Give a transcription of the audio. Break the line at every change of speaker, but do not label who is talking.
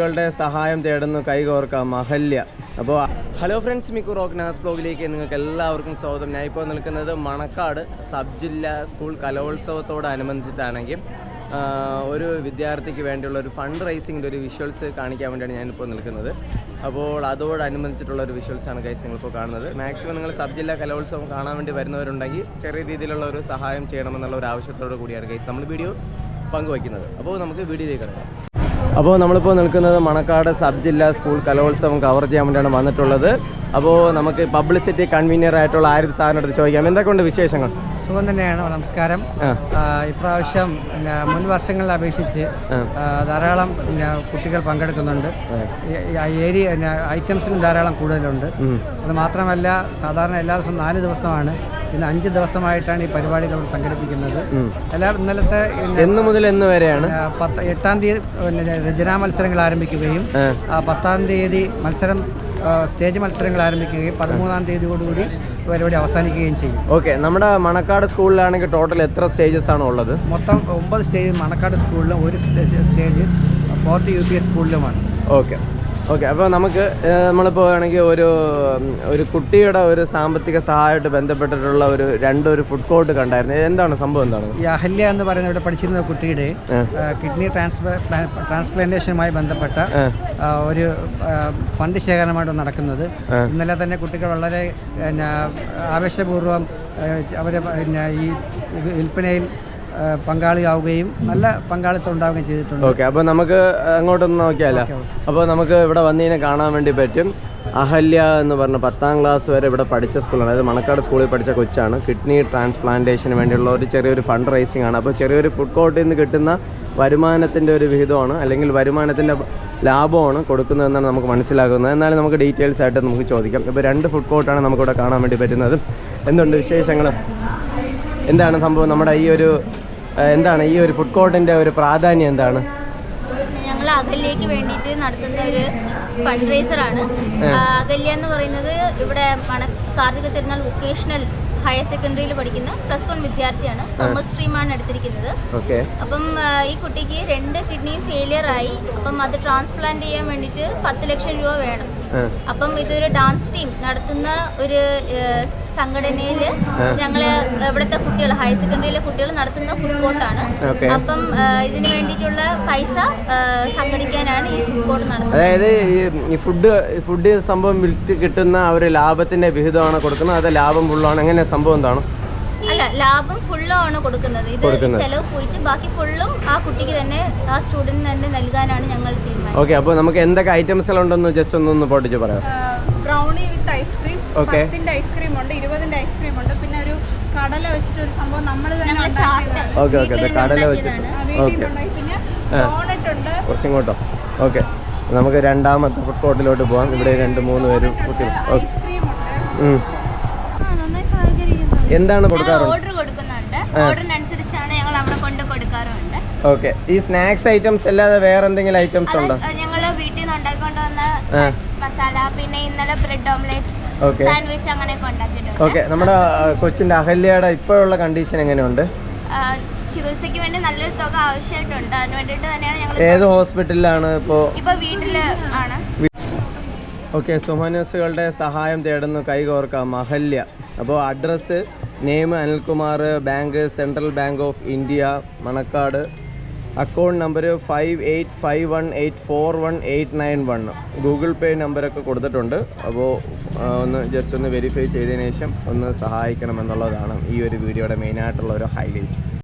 ളുടെ സഹായം തേടുന്നു കൈകോർക്കാം അഹല്യ അപ്പോൾ ഹലോ ഫ്രണ്ട്സ് മിക്കു റോക്ക് നാസ് ബ്ലോഗിലേക്ക് നിങ്ങൾക്ക് എല്ലാവർക്കും സ്വാഗതം. ഞാൻ ഇപ്പോൾ നിൽക്കുന്നത് മണക്കാട് സബ് ജില്ലാ സ്കൂൾ കലോത്സവത്തോടനുബന്ധിച്ചിട്ടാണെങ്കിൽ ഒരു വിദ്യാർത്ഥിക്ക് വേണ്ടിയുള്ള ഒരു ഫണ്ട് റൈസിങ്ങിന്റെ ഒരു വിഷ്വൽസ് കാണിക്കാൻ വേണ്ടിയാണ് ഞാനിപ്പോൾ നിൽക്കുന്നത്. അപ്പോൾ അതോടനുബന്ധിച്ചിട്ടുള്ള ഒരു വിഷ്വൽസാണ് ഗൈസ് നിങ്ങളിപ്പോൾ കാണുന്നത്. മാക്സിമം നിങ്ങൾ സബ് ജില്ലാ കലോത്സവം കാണാൻ വേണ്ടി വരുന്നവരുണ്ടെങ്കിൽ ചെറിയ രീതിയിലുള്ള ഒരു സഹായം ചെയ്യണമെന്നുള്ള ഒരു ആവശ്യത്തോടു കൂടിയാണ് ഗൈസ് നമ്മൾ വീഡിയോ പങ്കുവയ്ക്കുന്നത്. അപ്പോൾ നമുക്ക് വീഡിയോയിലേക്ക് കിടക്കാം. അപ്പോൾ നമ്മളിപ്പോൾ നിൽക്കുന്നത് മണക്കാട് സബ് ജില്ലാ സ്കൂൾ കലോത്സവം കവർ ചെയ്യാൻ വേണ്ടിയാണ് വന്നിട്ടുള്ളത്. അപ്പോൾ നമുക്ക് പബ്ലിസിറ്റി കൺവീനിയർ ആയിട്ടുള്ള ആരും സാറിനടുത്ത് ചോദിക്കാം. എന്തൊക്കെയുണ്ട് വിശേഷങ്ങൾ?
സുഖം തന്നെയാണ്. നമസ്കാരം. ഇപ്രാവശ്യം പിന്നെ മുൻ വർഷങ്ങളിൽ അപേക്ഷിച്ച് ധാരാളം പിന്നെ കുട്ടികൾ പങ്കെടുക്കുന്നുണ്ട്. ഏരിയ ഐറ്റംസിനും ഐറ്റംസിലും ധാരാളം കൂടുതലുണ്ട്. അത് മാത്രമല്ല സാധാരണ എല്ലാ ദിവസവും നാല് ദിവസമാണ്. ഇന്ന് അഞ്ച് ദിവസമായിട്ടാണ് ഈ പരിപാടികൾ സംഘടിപ്പിക്കുന്നത്. എല്ലാ ഇന്നലത്തെ പിന്നെ,
എന്ന് മുതൽ എന്ന് വരെയാണ്?
പത്ത് എട്ടാം തീയതി പിന്നെ രചനാ മത്സരങ്ങൾ ആരംഭിക്കുകയും പത്താം തീയതി മത്സരം സ്റ്റേജ് മത്സരങ്ങൾ ആരംഭിക്കുകയും പതിമൂന്നാം തീയതിയോടുകൂടി പരിപാടി അവസാനിക്കുകയും ചെയ്യും.
ഓക്കെ നമ്മുടെ മണക്കാട് സ്കൂളിലാണെങ്കിൽ ടോട്ടൽ എത്ര സ്റ്റേജസ് ആണ് ഉള്ളത്?
മൊത്തം ഒമ്പത് സ്റ്റേജ് മണക്കാട് സ്കൂളിലും ഒരു stage fourth U P S സ്കൂളിലുമാണ്.
Okay. Okay അപ്പോൾ നമുക്ക് നമ്മളിപ്പോൾ ആണെങ്കിൽ ഒരു ഒരു കുട്ടിയുടെ ഒരു സാമ്പത്തിക സഹായമായിട്ട് ബന്ധപ്പെട്ടിട്ടുള്ള ഒരു രണ്ടൊരു ഫുഡ് കോർട്ട് കണ്ടായിരുന്നു. എന്താണ് സംഭവം എന്താണ്?
ഈ അഹല്യ എന്ന് പറയുന്ന ഇവിടെ പഠിച്ചിരുന്ന കുട്ടിയുടെ കിഡ്നി ട്രാൻസ്പ്ലാ ട്രാൻസ്പ്ലാന്റേഷനുമായി ബന്ധപ്പെട്ട ഒരു ഫണ്ട് ശേഖരണമായിട്ട് നടക്കുന്നത്. ഇന്നലെ തന്നെ കുട്ടികൾ വളരെ ആവേശപൂർവം അവരെ പിന്നെ ഈ വിൽപ്പനയിൽ പങ്കാളിയാവുകയും നല്ല പങ്കാളിത്തം ഉണ്ടാവുകയും ചെയ്തിട്ടുണ്ട്.
ഓക്കെ അപ്പോൾ നമുക്ക് അങ്ങോട്ടൊന്ന് നോക്കിയാലോ? അപ്പോൾ നമുക്ക് ഇവിടെ വന്നതിനെ കാണാൻ വേണ്ടി പറ്റും. അഹല്യ എന്ന് പറഞ്ഞ പത്താം ക്ലാസ് വരെ ഇവിടെ പഠിച്ച സ്കൂളാണ്. അതായത് മണക്കാട് സ്കൂളിൽ പഠിച്ച കൊച്ചാണ്. കിഡ്നി ട്രാൻസ്പ്ലാന്റേഷന് വേണ്ടിയുള്ള ഒരു ചെറിയൊരു ഫണ്ട് റൈസിംഗ് ആണ്. അപ്പോൾ ചെറിയൊരു ഫുഡ് കോർട്ടിൽ നിന്ന് കിട്ടുന്ന വരുമാനത്തിന്റെ ഒരു വിഹിതമാണ് അല്ലെങ്കിൽ വരുമാനത്തിന്റെ ലാഭമാണ് കൊടുക്കുന്നതെന്നാണ് നമുക്ക് മനസ്സിലാക്കുന്നത് എന്നാലും നമുക്ക് ഡീറ്റെയിൽസ് ആയിട്ട് നമുക്ക് ചോദിക്കാം. ഇപ്പോൾ രണ്ട് ഫുഡ് കോർട്ടാണ് നമുക്കിവിടെ കാണാൻ വേണ്ടി പറ്റുന്നത്. എന്തുണ്ട് വിശേഷങ്ങൾ എന്താണ് സംഭവം? നമ്മുടെ ഈ ഒരു എന്താണ് ഈ ഒരു ഫുഡ് കോർട്ടിന്റെ ഒരു പ്രാധാന്യം എന്താണ്?
ഞങ്ങൾ അകല്യക്ക് വേണ്ടിയിട്ട് നടത്തുന്ന ഒരു ഫണ്ട് റേസറാണ് അകല്യ എന്ന് പറയുന്നത് ഇവിടെ കാർത്തിക തിരുനാൾ വൊക്കേഷണൽ ഹയർ സെക്കൻഡറിയിൽ പഠിക്കുന്ന പ്ലസ് വൺ വിദ്യാർത്ഥിയാണ്. കൊമേഴ്സ് സ്ട്രീമാണ് എടുത്തിരിക്കുന്നത്. അപ്പം ഈ കുട്ടിക്ക് രണ്ട് കിഡ്നി ഫെയിലിയർ ആയി. അപ്പം അത് ട്രാൻസ്പ്ലാന്റ് ചെയ്യാൻ വേണ്ടിയിട്ട് പത്ത് ലക്ഷം രൂപ വേണം. അപ്പം ഇതൊരു ഡാൻസ് ടീം നടത്തുന്ന ഒരു സംഘടനയിൽ ഞങ്ങൾ ഇവിടുത്തെ കുട്ടികൾ ഹയർ സെക്കൻഡറിയിലെ കുട്ടികൾ നടത്തുന്ന ഫുഡ് കോർട്ടാണ് അപ്പം ഇതിനു വേണ്ടിയിട്ടുള്ള പൈസ സംഘടിക്കാനാണ് ഈ ഫുഡ് കോർട്ട് നടത്തുന്നത്.
അതായത് ഈ ഫുഡ് ഫുഡ് സംഭവം വിറ്റ് കിട്ടുന്ന ഒരു ലാഭത്തിന്റെ വിഹിതമാണ് കൊടുക്കുന്നത്. അത് ലാഭം ഫുള്ളാണ് എങ്ങനെ സംഭവം എന്താണ്?
അല്ല ലാഭം ഫുള്ളോ ആണ് കൊടുക്കുന്നത്. ഇത്. ചെലവ് പോയിട്ട് ബാക്കി ഫുള്ളും ആ കുട്ടിക്ക് തന്നെ ആ സ്റ്റുഡന്റിന് തന്നെ നൽകാനാണ് ഞങ്ങൾ തീരുമാനം
ഓക്കെ അപ്പോൾ നമുക്ക് എന്തൊക്കെ ഐറ്റംസ് ഐറ്റംസുകളുണ്ടെന്ന് ജസ്റ്റ് ഒന്ന് പൊട്ടിച്ച് പറയാം.
Brownie with ice cream
Okay.
പത്തിന്റെ ഐസ്ക്രീം ഉണ്ട് ഇരുപതിന്റെ ഐസ്ക്രീം ഉണ്ട്. പിന്നെ ഒരു കടല വെച്ചിട്ട് ഒരു സംഭവം നമ്മൾ തന്നെ ഉണ്ടാക്കിയതാണ്.
ഓക്കെ ഓക്കെ കടല വെച്ചിട്ട്.
ആ, വീട്ടിൽ
ഓക്കെ.
നിന്നുണ്ടാക്കി പിന്നെ
ആ.
ഡോണറ്റ് ഉണ്ട്.
കുറച്ചിങ്ങോട്ടോ. ഓക്കെ. നമുക്ക് രണ്ടാമത്തെ ഫുഡ് കോർട്ടിലോട്ട് പോകാം ഇവിടെ രണ്ട് മൂന്ന് പേര് കുട്ടികൾ ഓക്കെ
ഐസ്ക്രീം ഉണ്ട്.
ഉം.
നന്നായി
എന്താണ് കൊടുക്കാറുണ്ട്
ഓർഡർ കൊടുക്കുന്നുണ്ട്. ഓർഡറിനനുസരിച്ചാണ് ഞങ്ങൾ അവിടെ കൊണ്ട് കൊടുക്കാറുണ്ട്.
ഓക്കെ. ഈ സ്നാക്സ് ഐറ്റംസ് അല്ലാതെ വേറെ എന്തെങ്കിലും ഐറ്റംസ് ഉണ്ടോ?
ഞങ്ങൾ വീട്ടിൽ നിന്ന് ഉണ്ടാക്കിക്കൊണ്ട് വന്ന
ആ.
മസാല പിന്നെ ഇന്നലെ ബ്രെഡ് ഓംലെറ്റ് സാൻഡ്വിച്ച് അങ്ങനെയൊക്കെ ഉണ്ടാക്കിയിട്ടുണ്ട്
ഓക്കെ നമ്മുടെ കൊച്ചിന്റെ അഹല്യയുടെ ഇപ്പോഴുള്ള കണ്ടീഷൻ എങ്ങനെയുണ്ട്?
ചികിത്സയ്ക്ക് വേണ്ടി നല്ലൊരു തുക ആവശ്യമായിട്ടുണ്ട്. അതിന് വേണ്ടിയിട്ട് തന്നെയാണ് ഞങ്ങൾ
ഏത് ഹോസ്പിറ്റലിലാണ് ഇപ്പോ?
ഇപ്പൊ വീട്ടിൽ ആണ്.
ഓക്കെ സുമനസുകളുടെ സഹായം തേടുന്നു കൈകോർക്കാം അഹല്യ. അപ്പോൾ address name Anilkumar bank central bank of India Manakkad. Account number five eight five one eight four one eight nine one. Google pay നമ്പറൊക്കെ കൊടുത്തിട്ടുണ്ട്. അപ്പോൾ ഒന്ന് ജസ്റ്റ് ഒന്ന് വെരിഫൈ ചെയ്തതിന് ശേഷം ഒന്ന് സഹായിക്കണമെന്നുള്ളതാണ് ഈ ഒരു വീഡിയോയുടെ മെയിനായിട്ടുള്ള ഒരു ഹൈലൈറ്റ്